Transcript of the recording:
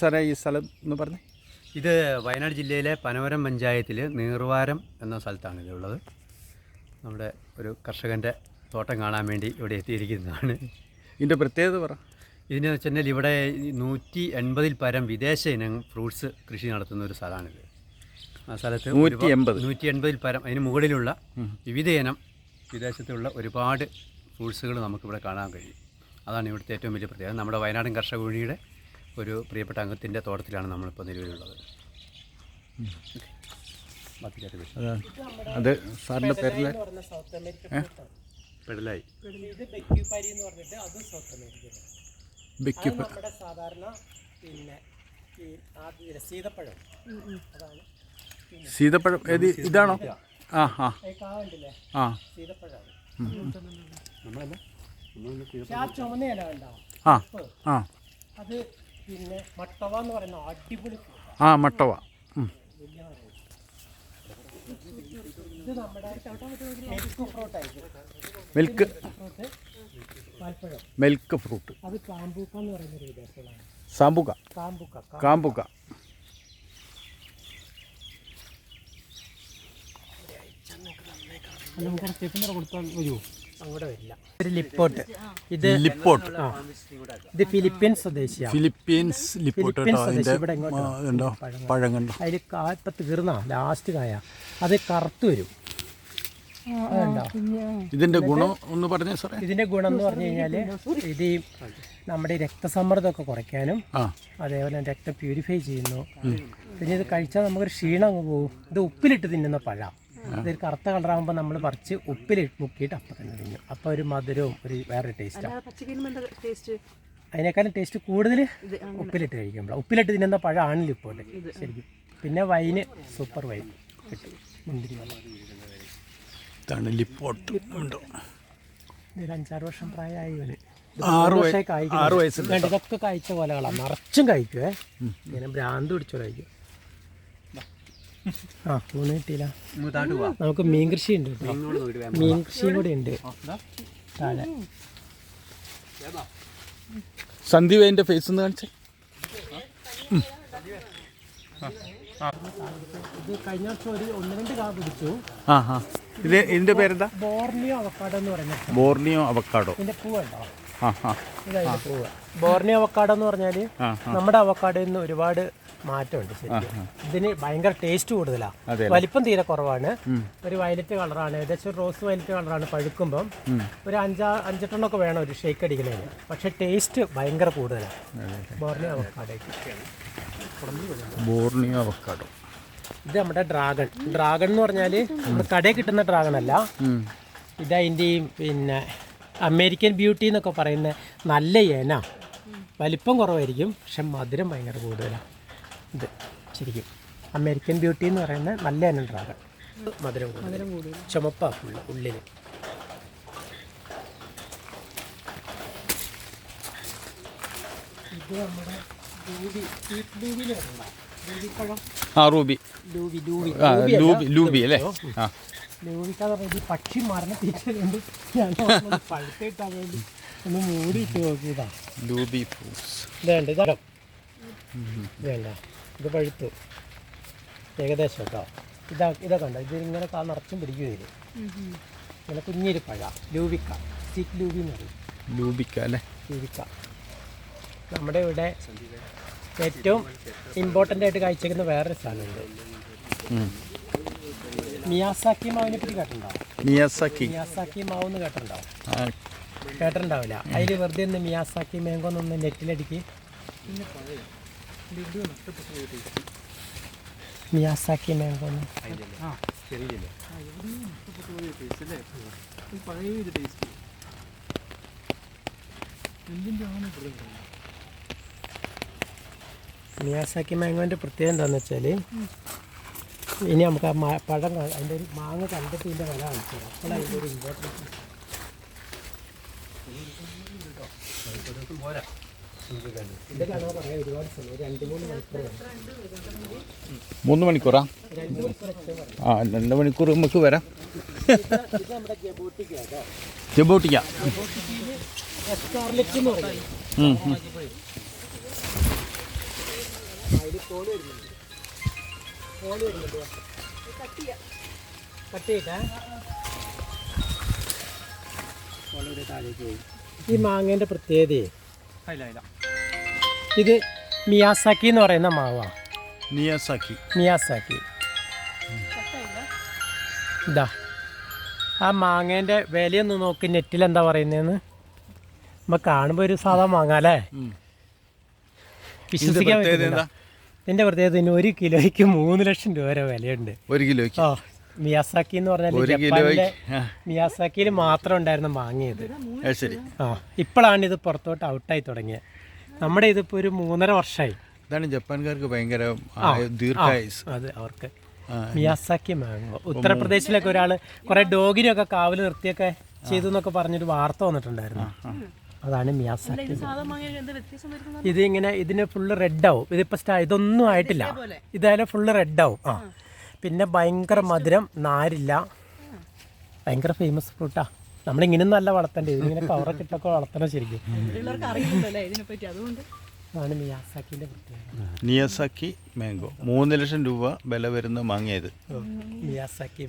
സാറേ ഈ സ്ഥലം എന്ന് പറഞ്ഞേ. ഇത് വയനാട് ജില്ലയിലെ പനവരം പഞ്ചായത്തിൽ നീർവാരം എന്ന സ്ഥലത്താണ് ഇതുള്ളത് നമ്മുടെ ഒരു കർഷകന്റെ തോട്ടം കാണാൻ വേണ്ടി ഇവിടെ എത്തിയിരിക്കുന്നതാണ്. ഇതിന്റെ പ്രത്യേകത പറ. ഇതിന് വെച്ചാൽ ഇവിടെ നൂറ്റി എൺപതിൽ പരം വിദേശ ഇനം ഫ്രൂട്ട്സ് കൃഷി നടത്തുന്ന ഒരു സ്ഥലമാണിത്. ആ സ്ഥലത്ത് നൂറ്റി എൺപത്. നൂറ്റി എൺപതിൽ പരം അതിന് മുകളിലുള്ള വിവിധ ഇനം വിദേശത്തുള്ള ഒരുപാട് ഫ്രൂട്ട്സുകൾ നമുക്കിവിടെ കാണാൻ കഴിയും. അതാണ് ഇവിടുത്തെ ഏറ്റവും വലിയ പ്രത്യേകത. നമ്മുടെ വയനാടൻ കർഷക യൂണിയുടെ ഒരു പ്രിയപ്പെട്ട അംഗത്തിന്റെ തോട്ടത്തിലാണ് നമ്മളിപ്പോൾ നിലവിലുള്ളത്. അത് സാറിന്റെ പേരിൽ പെടലായി. സാധാരണ പിന്നെ സീതപ്പഴം അതാണ് സീതപ്പഴം ഏത് ഇതാണോ? ആ ആ. ഈ കാവുണ്ടല്ലേ ആ. ആ ആ ആ. അത് പിന്നെ മട്ടവ എന്ന് പറയുന്ന അടിപൊളി ആ. മട്ടവ. ഇത് നമ്മുടെ മിൽക്ക് ഫ്രൂട്ട് ആയിരിക്കും. മിൽക്ക് ഫ്രൂട്ട് മിൽക്ക് ഫ്രൂട്ട് അത് കാമ്പൂക്ക എന്ന് പറയുന്ന ഒരു വിദേശമാണ്. സാമ്പുക കാമ്പുക്ക. ലിപ്പോട്ട്. ഇത് ലിപ്പോട്ട്. ഇത് ഫിലിപ്പീൻസ് സ്വദേശിയാണ് ഫിലിപ്പീൻസ് ലിപ്പോട്ട് ഫിലിപ്പീൻസ് കേട്ടോ അതിന്റെ സ്വദേശി ഇവിടെ ഇങ്ങോട്ട് ആ, ഇതുണ്ടോ പഴം കണ്ടോ? അതിൽ കായപ്പം തീർന്നാ ലാസ്റ്റ് കായ. അത് കറുത്ത് വരും. അതുണ്ടോ ഇതിന്റെ ഗുണം ഒന്ന് പറഞ്ഞേ സാറേ. ഇതിന്റെ ഗുണം എന്ന് പറഞ്ഞു കഴിഞ്ഞാൽ ഇത് ഈ നമ്മുടെ രക്തസമ്മർദ്ദമൊക്കെ കുറയ്ക്കാനും ആ. അതേപോലെ രക്തം പ്യൂരിഫൈ ചെയ്യുന്നു. പിന്നെ ഇത് കഴിച്ചാൽ നമുക്കൊരു ക്ഷീണം അങ്ങ് പോകും ഇത് ഉപ്പിലിട്ട് തിന്നുന്ന പഴം. ഇതൊരു കറുത്ത കളറാകുമ്പോൾ നമ്മൾ പറിച്ച് ഉപ്പിൽ മുക്കിയിട്ട് അപ്പം തന്നെ തിന്നും. അപ്പോൾ ഒരു മധുരവും ഒരു വേറൊരു ടേസ്റ്റാണ് പച്ചക്കറിനും എന്താ ടേസ്റ്റ് അതിനേക്കാളും ടേസ്റ്റ് കൂടുതൽ ഉപ്പിലിട്ട് കഴിക്കുമ്പോൾ ഉപ്പിലിട്ട് തിന്നുന്ന പഴമാണില്ല ഇപ്പോൾ ശരിക്കും. പിന്നെ വൈന് സൂപ്പർ വൈൻ കിട്ടും. മുന്തിരി ഉണ്ടോ? ഒരു അഞ്ചാറ് വർഷം പ്രായമായി ഇവന് ഇതൊക്കെ കഴിച്ച പോലെകളാണ് നിറച്ചും കഴിക്കുവേ. ഇങ്ങനെ ഭ്രാന്ത് പിടിച്ചോ കഴിക്കും. ആ മൂന്ന് കിട്ടിയില്ല. നമുക്ക് മീൻ കൃഷി ഉണ്ട് മീൻ കൃഷിയും കൂടെ ഉണ്ട്. താഴെ. സന്ദീപ് അതിന്റെ ഫേസ് ഒന്ന് കാണിച്ചേ. ഇത് കഴിഞ്ഞ വർഷം ഒരു ഒന്ന് രണ്ട് കാ പിടിച്ചു. ആ ആ. ഇത് ഇതിന്റെ പേരെന്താ? ബോർണിയോ അവക്കാടോ എന്ന് പറയുന്നത് ബോർണിയോ അവക്കാടോ. ഇതിന്റെ പൂവുണ്ടോ ഇതാ ബോർണിയോ അവക്കാടോ എന്ന് പറഞ്ഞാൽ നമ്മുടെ അവക്കാടോ നിന്ന് ഒരുപാട് മാറ്റമുണ്ട് ശരിക്കും. ഇതിന് ഭയങ്കര ടേസ്റ്റ് കൂടുതലാണ് വലിപ്പം തീരെ കുറവാണ്. ഒരു വയലറ്റ് കളറാണ് ഏകദേശം ഒരു റോസ് വയലറ്റ് കളറാണ് പഴുക്കുമ്പം. ഒരു അഞ്ചാ അഞ്ചെട്ടെണ്ണൊക്കെ വേണം ഒരു ഷേക്ക് അടിക്കുന്നതിന് പക്ഷെ ടേസ്റ്റ് ഭയങ്കര കൂടുതലാണ് ബോർണിയോ അവക്കാടോ. ബോർണിയോ ഇത് നമ്മുടെ ഡ്രാഗൺ. ഡ്രാഗൺ എന്ന് പറഞ്ഞാൽ നമ്മുടെ കടയിൽ കിട്ടുന്ന ഡ്രാഗൺ അല്ല. ഇത് അതിന്റെയും പിന്നെ അമേരിക്കൻ ബ്യൂട്ടി എന്നൊക്കെ പറയുന്ന നല്ല ഏന. വലിപ്പം കുറവായിരിക്കും പക്ഷെ മധുരം ഭയങ്കര കൂടുതലാണ് ഇത് ശരിക്കും. അമേരിക്കൻ ബ്യൂട്ടി എന്ന് പറയുന്ന നല്ല ഏന ഡ്രാഗൺ മധുരം കൂടുതൽ. ചുമപ്പാ ഫുള്ള് ഉള്ളിൽ ഇത് നമ്മുടെ ലൂബിയിൽ വരണ്ട. ലൂബിപ്പഴം ആ റൂബി ആ ലൂബി ലൂബി അല്ലേ? ആ. ലൂബിക്കാന്ന് പറഞ്ഞാൽ ഈ പക്ഷി മരണ തീറ്റതുകൊണ്ട് ഞാൻ പഴുത്തിട്ടാൻ വേണ്ടി ഒന്ന് മൂടിയിട്ട് നോക്കിയതാ. ലൂബി ഫ്രൂട്ട്സ് ഇതേണ്ട ഇതാ വേണ്ട. ഇത് പഴുത്തു. ഏകദേശം കേട്ടോ. ഇതാ ഇതാ കണ്ടോ? ഇത് ഇങ്ങനെ കാ നിറച്ചും പിടിക്കും ഇതിൽ ഇങ്ങനെ കുഞ്ഞൊരു പഴ. ലൂബിക്ക സ്റ്റിക്ക് ലൂബി എന്ന് പറയും. ലൂബിക്ക അല്ലേ? ലൂബിക്ക നമ്മുടെ ഇവിടെ ഏറ്റവും ഇമ്പോർട്ടന്റ് ആയിട്ട് കഴിച്ചേക്കുന്ന വേറൊരു സാധനമുണ്ട്. മിയാസാക്കി മാവിനെ പറ്റി കേട്ടിട്ടുണ്ടാവും മിയാസാക്കി. മിയാസാക്കി മാവ് എന്ന് കേട്ടിട്ടുണ്ടാവും ആ, കേട്ടിട്ടുണ്ടാവില്ല. അതിൽ വെറുതെ ഒന്ന് മിയാസാക്കി മാങ്കോ എന്നൊന്ന് നെറ്റിലടിക്ക്. മിയാസാക്കി മാങ്കോ എന്ന്. മിയാസാക്കി മാങ്ങോന്റെ പ്രത്യേകത എന്താണെന്ന് വെച്ചാൽ ഇനി നമുക്ക് ആ പഴം അതിന്റെ ഒരു മാങ്ങ കണ്ടിട്ട് ഇതിന്റെ വില കാണിച്ചു തരാം. അപ്പോൾ അതിന്റെ ഒരു ഇമ്പോർട്ടൻസ് മൂന്ന് മണിക്കൂറാ? ആ രണ്ട് മണിക്കൂർ നമുക്ക് വരാം. ജബൂട്ടിക്ക് കേട്ടോ ജബോട്ടിക്ക ജബൂട്ടിക്കിയിൽ എസ്കാർലെറ്റ് എന്ന് പറയും ഉം, ഉം. കോൾ വരുന്നുണ്ട്. തോൽ വരുന്നുണ്ട്. കട്ട് ചെയ്തേ കോളിവിടെ താഴേക്ക് പോയി ഈ മാങ്ങേന്റെ പ്രത്യേകതയെ ഇത് മിയാസാക്കി എന്ന് പറയുന്ന മാവാ. മിയാസാക്കി. മിയാസാക്കി. ഇതാ. ആ മാങ്ങേന്റെ വിലയൊന്ന് നോക്കി നെറ്റിൽ എന്താ പറയുന്നതെന്ന് നമ്മ കാണുമ്പോൾ ഒരു സാധാ മാങ്ങ അല്ലേ? വിശ്വസിക്കാൻ പ്രത്യേകത ഇതിന്റെ പ്രത്യേകത ഇതിന് ഒരു കിലോയ്ക്ക് മൂന്ന് ലക്ഷം രൂപ വരെ വിലയുണ്ട്. ഒരു കിലോയ്ക്ക്? ആ മിയാസാക്കി എന്ന് പറഞ്ഞാൽ ഒരു ജപ്പാനിലെ മിയാസാക്കിയിൽ മാത്രം ഉണ്ടായിരുന്നു വാങ്ങിയത്. ശരി. ആ ഇപ്പോഴാണ് ഇത് പുറത്തോട്ട് ഔട്ടായി തുടങ്ങിയത് നമ്മുടെ ഇതിപ്പോ ഒരു മൂന്നര വർഷമായി ഇതാണ് ജപ്പാൻകാർക്ക് ഭയങ്കര ദീർഘായുസ് അത് അവർക്ക്. മിയാസാക്കി മാങ്ങോ ഉത്തർപ്രദേശിലൊക്കെ ഒരാൾ കുറെ ഡോഗിനെയൊക്കെ കാവൽ നിർത്തിയൊക്കെ ചെയ്തു എന്നൊക്കെ പറഞ്ഞൊരു വാർത്ത വന്നിട്ടുണ്ടായിരുന്നു. അതാണ് മിയാസാക്കി ഇത് ഇങ്ങനെ ഇതിന് ഫുള്ള് റെഡ് ആവും. ഇതിപ്പോൾ സ്റ്റാ ഇതൊന്നും ആയിട്ടില്ല. ഇതായാലും ഫുള്ള് റെഡ് ആവും. ആ. പിന്നെ ഭയങ്കര മധുരം നാരില്ല. ഭയങ്കര ഫേമസ് ഫ്രൂട്ടാ നമ്മളിങ്ങനെ നല്ല വളർത്തണ്ടേ? ഇതിങ്ങനെ കവറൊക്കെ ഇട്ടൊക്കെ വളർത്തണം ശരിക്കും. അതാണ് മിയാസാക്കിന്റെ പ്രത്യേകത. Miyazaki mango. മൂന്ന് ലക്ഷം രൂപ വില വരുന്ന മാങ്ങയത് മിയാസാക്കി